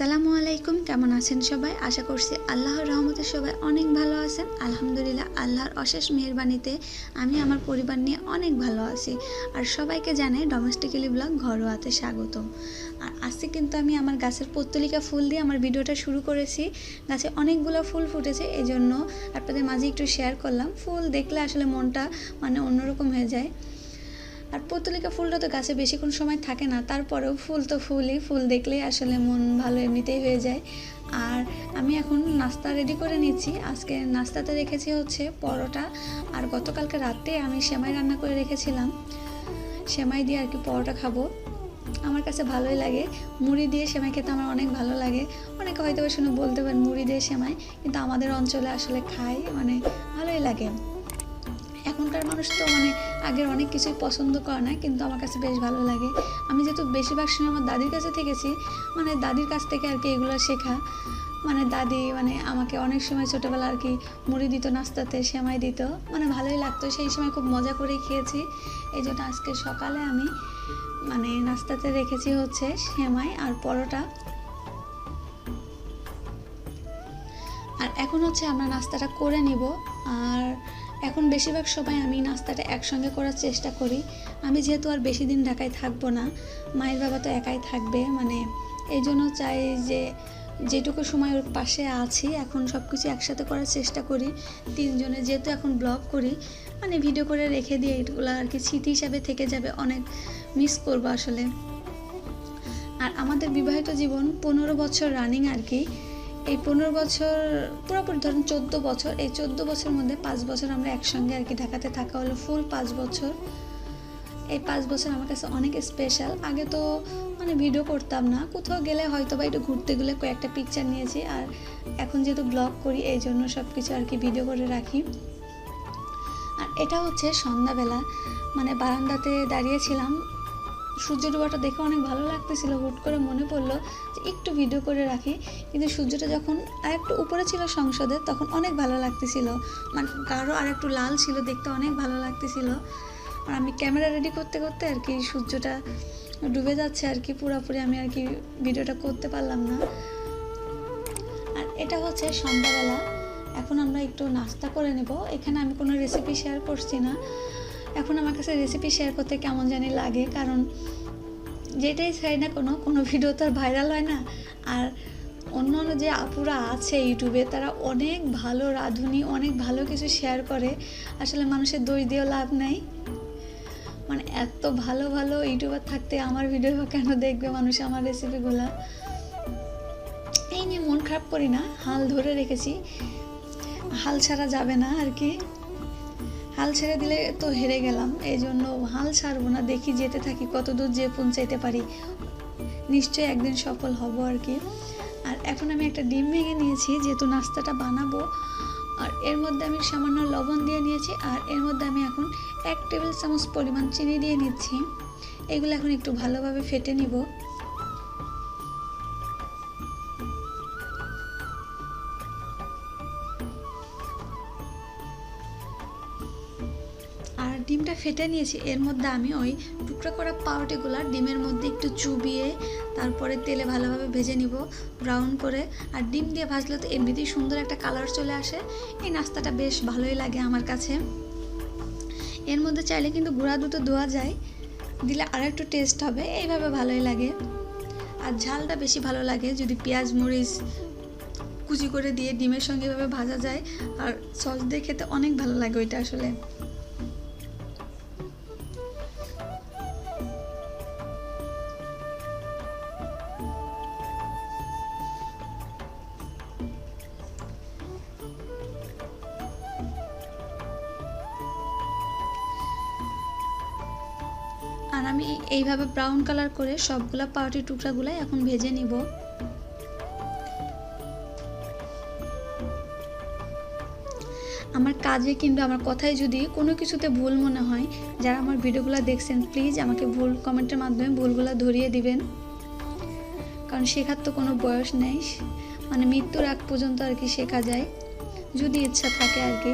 আসসালামু আলাইকুম, কেমন আছেন সবাই? আশা করছি আল্লাহর রহমতে সবাই অনেক ভালো আছেন। আলহামদুলিল্লাহ, আল্লাহর অশেষ মেহরবানিতে আমি আমার পরিবার নিয়ে অনেক ভালো আছি। আর সবাইকে জানাই ডোমেস্টিক্যালি ব্লগ ঘরোয়াতে স্বাগতম। আর আজকে কিন্তু আমি আমার গাছের পত্তলিকা ফুল দিয়ে আমার ভিডিওটা শুরু করেছি। গাছে অনেকগুলো ফুল ফুটেছে এই জন্য আপনাদের মাঝে একটু শেয়ার করলাম। ফুল দেখলে আসলে মনটা মানে অন্যরকম হয়ে যায়। আর পত্তলিকা ফুলটা তো গাছে বেশিক্ষণ সময় থাকে না, তারপরেও ফুল তো ফুলই, ফুল দেখলেই আসলে মন ভালো এমনিতেই হয়ে যায়। আর আমি এখন নাস্তা রেডি করে নিচ্ছি। আজকে নাস্তাতে রেখেছি হচ্ছে পরোটা, আর গতকালকে রাতে আমি সেমাই রান্না করে রেখেছিলাম। সেমাই দিয়ে আর কি পরোটা খাব। আমার কাছে ভালোই লাগে। মুড়ি দিয়ে সেমাই খেতে আমার অনেক ভালো লাগে। অনেকে হয়তো শুনে বলতে পারেন মুড়ি দিয়ে সেমাই, কিন্তু আমাদের অঞ্চলে আসলে খাই মানে ভালোই লাগে। এখনকার মানুষ তো মানে আগের অনেক কিছুই পছন্দ করে না, কিন্তু আমার কাছে বেশ ভালো লাগে। আমি যেহেতু বেশিরভাগ সময় আমার দাদির কাছে থেকেছি মানে দাদির কাছ থেকে আর কি এগুলো শেখা। মানে দাদি মানে আমাকে অনেক সময় ছোটোবেলা আর কি মুড়ি দিত নাস্তাতে, সেমাই দিত মানে ভালোই লাগতো। সেই সময় খুব মজা করেই খেয়েছি। এই জন্য আজকে সকালে আমি মানে নাস্তাতে রেখেছি হচ্ছে সেমাই আর পরোটা। আর এখন হচ্ছে আমরা নাস্তাটা করে নিব। আর এখন বেশিরভাগ সময় আমি নাস্তাটা একসঙ্গে করার চেষ্টা করি। আমি যেহেতু আর বেশি দিন ঢাকায় থাকব না, মায়ের বাবা তো একাই থাকবে মানে এই জন্য চাই যে যেটুকু সময় ওর পাশে আছি, এখন সব কিছু একসাথে করার চেষ্টা করি। তিনজনে যেহেতু এখন ব্লগ করি মানে ভিডিও করে রেখে দিয়ে এগুলো আর কি স্মৃতি হিসাবে থেকে যাবে, অনেক মিস করব আসলে। আর আমাদের বিবাহিত জীবন পনেরো বছর রানিং আর কি। এই পনেরো বছর, পুরোপুরি ধরুন চোদ্দ বছর, এই চোদ্দ বছরের মধ্যে পাঁচ বছর আমরা একসঙ্গে আর কি ঢাকাতে থাকা হলো ফুল পাঁচ বছর। এই পাঁচ বছর আমার কাছে অনেক স্পেশাল আগে তো মানে ভিডিও করতাম না, কোথাও গেলে হয়তো বা একটু ঘুরতে গেলে কয়েকটা পিকচার নিয়েছি। আর এখন যেহেতু ব্লগ করি, এই জন্য সব কিছু আর কি ভিডিও করে রাখি। আর এটা হচ্ছে সন্ধ্যাবেলা মানে বারান্দাতে দাঁড়িয়েছিলাম। সূর্য ডোবাটা দেখে অনেক ভালো লাগতেছিল, হুট করে মনে পড়ল যে একটু ভিডিও করে রাখি। কিন্তু সূর্যটা যখন আর একটু উপরে ছিল সংসদে, তখন অনেক ভালো লাগতেছিল। মানে গাঢ় আর একটু লাল ছিল, দেখতে অনেক ভালো লাগতেছিল। আর আমি ক্যামেরা রেডি করতে করতে আর কি সূর্যটা ডুবে যাচ্ছে আর কি, পুরোপুরি আমি আর কি ভিডিওটা করতে পারলাম না। আর এটা হচ্ছে সন্ধ্যাবেলা। এখন আমরা একটু নাস্তা করে নেব। এখানে আমি কোনো রেসিপি শেয়ার করছি না। এখন আমার কাছে রেসিপি শেয়ার করতে কেমন জানি লাগে, কারণ যেটাই চাই না কোনো কোনো ভিডিও তো আর ভাইরাল হয় না। আর অন্য অন্য যে আপুরা আছে ইউটিউবে তারা অনেক ভালো রাঁধুনি, অনেক ভালো কিছু শেয়ার করে। আসলে মানুষের দই দিয়েও লাভ নেই। মানে এত ভালো ভালো ইউটিউবার থাকতে আমার ভিডিও কেন দেখবে মানুষ আমার রেসিপিগুলো এই নিয়ে মন খারাপ করি না, হাল ধরে রেখেছি। হাল ছাড়া যাবে না আর কি। হাল ছেড়ে দিলে তো হেরে গেলাম এই জন্য হাল ছাড়বো না, দেখি যেতে থাকি কত দূর যেয়ে পৌঁছাইতে পারি। নিশ্চয়ই একদিন সফল হব আর কি। আর এখন আমি একটা ডিম ভেঙে নিয়েছি, যেহেতু নাস্তাটা বানাবো, আর এর মধ্যে আমি সামান্য লবণ দিয়ে নিয়েছি, আর এর মধ্যে আমি এখন এক টেবিল চামচ পরিমাণ চিনি দিয়ে নিচ্ছি। এগুলো এখন একটু ভালোভাবে ফেটে নিব। আর ডিমটা ফেটে নিয়েছি। এর মধ্যে আমি ওই টুকরা করা পাউরুটিগুলো ডিমের মধ্যে একটু চুবিয়ে তারপরে তেলে ভালোভাবে ভেজে নিব ব্রাউন করে। আর ডিম দিয়ে ভাজলে তো এমনিতেই সুন্দর একটা কালার চলে আসে। এই নাস্তাটা বেশ ভালোই লাগে আমার কাছে। এর মধ্যে চাইলে কিন্তু গুঁড়া দুটো দেওয়া যায়। দিলে আর একটু টেস্ট হবে, এইভাবে ভালোই লাগে। আর ঝালটা বেশি ভালো লাগে যদি পেঁয়াজ, মরিচ, কুচি করে দিয়ে ডিমের সঙ্গে এভাবে ভাজা যায়। আর সস দিয়ে খেতে অনেক ভালো লাগে ওইটা আসলে। আর আমি এইভাবে ব্রাউন কালার করে সবগুলা পাউরুটির টুকরাগুলাই এখন ভেজে নিব। আমার কাজে কিংবা আমার কথায় যদি কোনো কিছুতে ভুল মনে হয়, যারা আমার ভিডিওগুলো দেখছেন প্লিজ আমাকে ভুল কমেন্টের মাধ্যমে ভুলগুলো ধরিয়ে দিবেন। কারণ শেখার তো কোনো বয়স নেই মানে মৃত্যুর আগ পর্যন্ত আর কি শেখা যায়। যদি ইচ্ছা থাকে আর কি।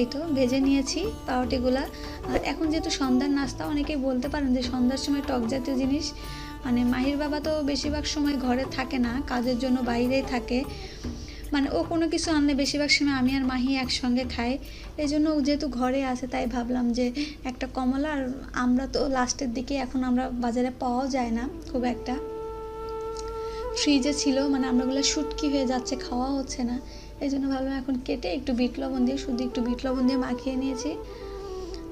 এই তো ভেজে নিয়েছি পাউরুটিগুলা। আর এখন যেহেতু সন্ধ্যার নাস্তা, অনেকেই বলতে পারেন যে সন্ধ্যার সময় টক জাতীয় জিনিস। মানে মাহির বাবা তো বেশিরভাগ সময় ঘরে থাকে না, কাজের জন্য বাইরেই থাকে। মানে ও কোনো কিছু আনলে বেশিরভাগ সময় আমি আর মাহি একসঙ্গে খাই। এই জন্য ও যেহেতু ঘরে আছে, তাই ভাবলাম যে একটা কমলা আর আমরা তো লাস্টের দিকে এখন আমরা বাজারে পাওয়াও যায় না, খুব একটা। ফ্রিজে ছিল মানে আমরাগুলো শুটকি হয়ে যাচ্ছে খাওয়া হচ্ছে না। এই জন্য ভাবলাম এখন কেটে একটু বিট লবণ দিয়ে, শুধু একটু বিট লবণ দিয়ে মাখিয়ে নিয়েছি।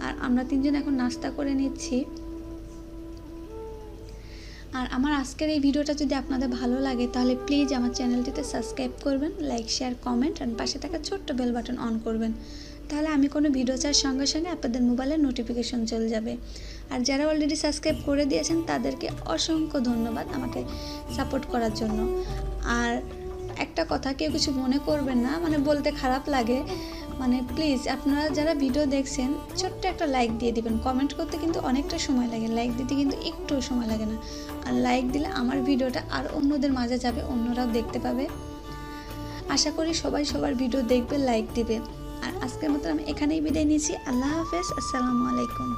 আর আমরা তিনজন এখন নাস্তা করে নিচ্ছি। আর আমার আজকের এই ভিডিওটা যদি আপনাদের ভালো লাগে, তাহলে প্লিজ আমার চ্যানেলটিতে সাবস্ক্রাইব করবেন, লাইক, শেয়ার, কমেন্ট আর পাশে থাকা ছোট্ট বেল বাটন অন করবেন। তাহলে আমি কোনো ভিডিও চার সঙ্গে সঙ্গে আপনাদের মোবাইলে নোটিফিকেশন চলে যাবে। আর যারা অলরেডি সাবস্ক্রাইব করে দিয়েছেন, তাদেরকে অসংখ্য ধন্যবাদ আমাকে সাপোর্ট করার জন্য। আর একটা কথা, কেউ কিছু মনে করবেন না মানে বলতে খারাপ লাগে। মানে প্লিজ আপনারা যারা ভিডিও দেখছেন, ছোট্ট একটা লাইক দিয়ে দিবেন। কমেন্ট করতে কিন্তু অনেকটা সময় লাগে লাইক দিতে কিন্তু একটু সময় লাগে না। আর লাইক দিলে আমার ভিডিওটা আর অন্যদের মাঝে যাবে, অন্যরাও দেখতে পাবে। আশা করি সবাই সবার ভিডিও দেখবে লাইক দিবে। আর আজকের মতো আমি এখানেই বিদায় নিয়েছি আল্লাহ হাফেজ, আসসালামু আলাইকুম।